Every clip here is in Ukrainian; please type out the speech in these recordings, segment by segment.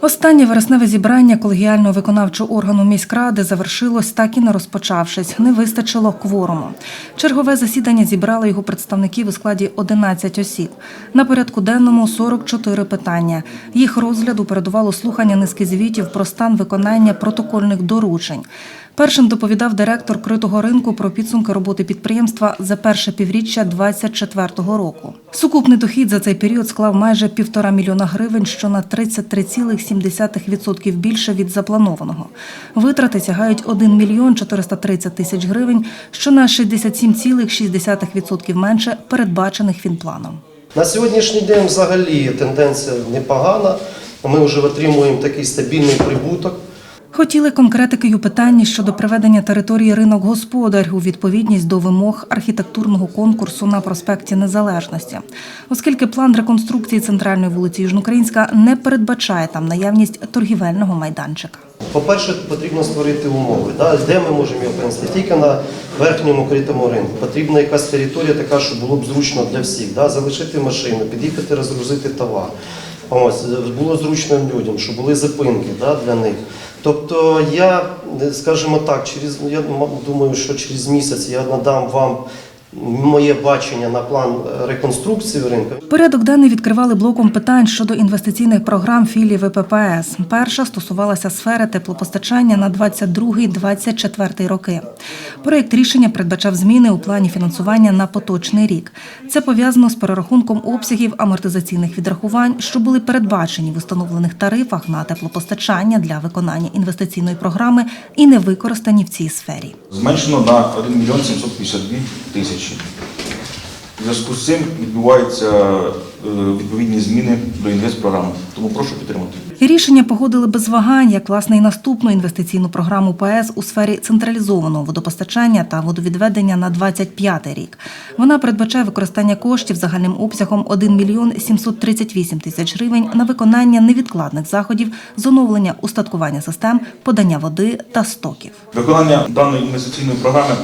Останнє вересневе зібрання колегіального виконавчого органу міськради завершилось так і не розпочавшись. Не вистачило кворуму. Чергове засідання зібрало його представників у складі 11 осіб. На порядку денному 44 питання. Їх розгляду передувало слухання низки звітів про стан виконання протокольних доручень. Першим доповідав директор критого ринку про підсумки роботи підприємства за перше півріччя 2024 року. Сукупний дохід за цей період склав майже півтора мільйона гривень, що на 33,7% більше від запланованого. Витрати сягають 1 мільйон 430 тисяч гривень, що на 67,6% менше передбачених фінпланом. На сьогоднішній день взагалі тенденція непогана. Ми вже отримуємо такий стабільний прибуток. Хотіли конкретики й у питанні щодо приведення території ринок господар у відповідність до вимог архітектурного конкурсу на проспекті Незалежності, оскільки план реконструкції центральної вулиці Южноукраїнська не передбачає там наявність торгівельного майданчика. По-перше, потрібно створити умови, де ми можемо його принести. Тільки на верхньому критому ринку. Потрібна якась територія така, щоб було б зручно для всіх. Залишити машину, під'їхати, розгрузити товар. Було зручно людям, щоб були зупинки для них. Тобто я, скажімо так, через, я думаю, що через місяць я надам вам моє бачення на план реконструкції ринку. Порядок денний відкривали блоком питань щодо інвестиційних програм філії ВППС. Перша стосувалася сфери теплопостачання на 22-24 роки. Проєкт рішення передбачав зміни у плані фінансування на поточний рік. Це пов'язано з перерахунком обсягів амортизаційних відрахувань, що були передбачені в установлених тарифах на теплопостачання для виконання інвестиційної програми і не використані в цій сфері. Зменшено на 1 мільйон 752 тисячі. У зв'язку з цим відбуваються е, відповідні зміни до інвестпрограми. Тому прошу підтримати. Рішення погодили без вагань, як власне і наступну інвестиційну програму ПС у сфері централізованого водопостачання та водовідведення на 25 рік. Вона передбачає використання коштів загальним обсягом 1 мільйон 738 тисяч гривень на виконання невідкладних заходів з оновлення устаткування систем, подання води та стоків. Виконання даної інвестиційної програми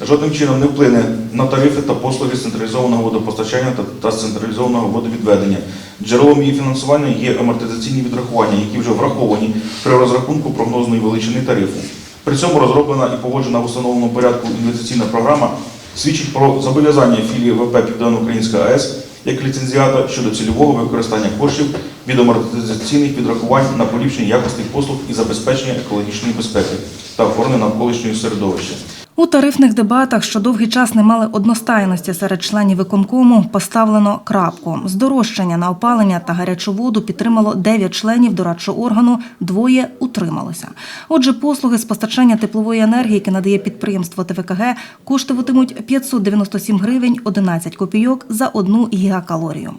жодним чином не вплине на тарифи та послуги з централізованого водопостачання та, централізованого водовідведення. Джерелом її фінансування є амортизаційні відрахування, які вже враховані при розрахунку прогнозної величини тарифу. При цьому розроблена і погоджена в установленому порядку інвестиційна програма свідчить про зобов'язання філії ВП Південно-Українська АЕС як ліцензіата щодо цільового використання коштів від амортизаційних відрахувань на поліпшення якості послуг і забезпечення екологічної безпеки та охорони навколишнього середовища. У тарифних дебатах, що довгий час не мали одностайності серед членів виконкому, поставлено крапку. Здорожчання на опалення та гарячу воду підтримало 9 членів дорадчого органу, двоє утрималося. Отже, послуги з постачання теплової енергії, які надає підприємство ТВКГ, коштуватимуть 597 гривень 11 копійок за одну гігакалорію.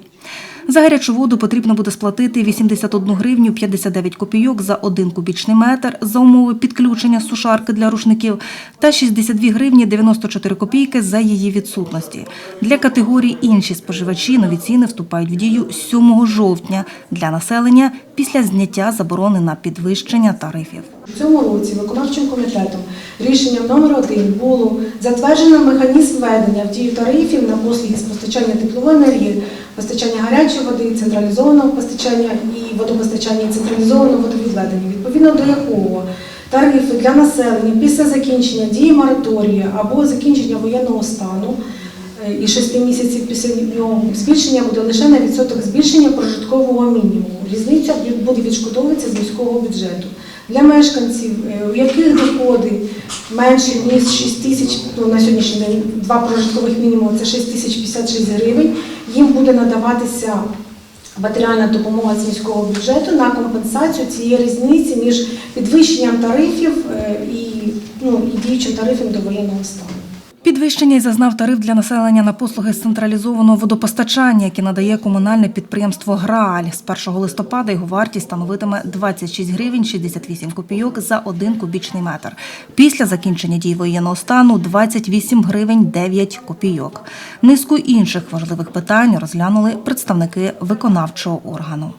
За гарячу воду потрібно буде сплатити 81 гривню 59 копійок за один кубічний метр за умови підключення сушарки для рушників та 62 гривні 94 копійки за її відсутності. Для категорії інші споживачі нові ціни вступають в дію 7 жовтня для населення після зняття заборони на підвищення тарифів. У цьому році виконавчим комітетом рішенням номер 1 було затверджено механізм введення в дію тарифів на послуги з постачання теплової енергії, постачання гарячої води, централізованого постачання і водопостачання і централізованого водовідведення, відповідно до якого тарифи для населення після закінчення дії мораторії або закінчення воєнного стану е, і 6 місяців після нього збільшення буде лише на відсоток збільшення прожиткового мінімуму. Різниця буде відшкодовуватися з міського бюджету. Для мешканців, е, у яких доходи менше ніж 6 тисяч, ну, на сьогоднішній день два прожиткових мінімуми це 6 тисяч 56 гривень, їм буде надаватися матеріальна допомога з міського бюджету на компенсацію цієї різниці між підвищенням тарифів е, і, ну, і діючим тарифом до воєнного стану. Підвищення й зазнав тариф для населення на послуги з централізованого водопостачання, яке надає комунальне підприємство Грааль. З 1 листопада його вартість становитиме 26 гривень 68 копійок за один кубічний метр. Після закінчення дії воєнного стану 28 гривень 9 копійок. Низку інших важливих питань розглянули представники виконавчого органу.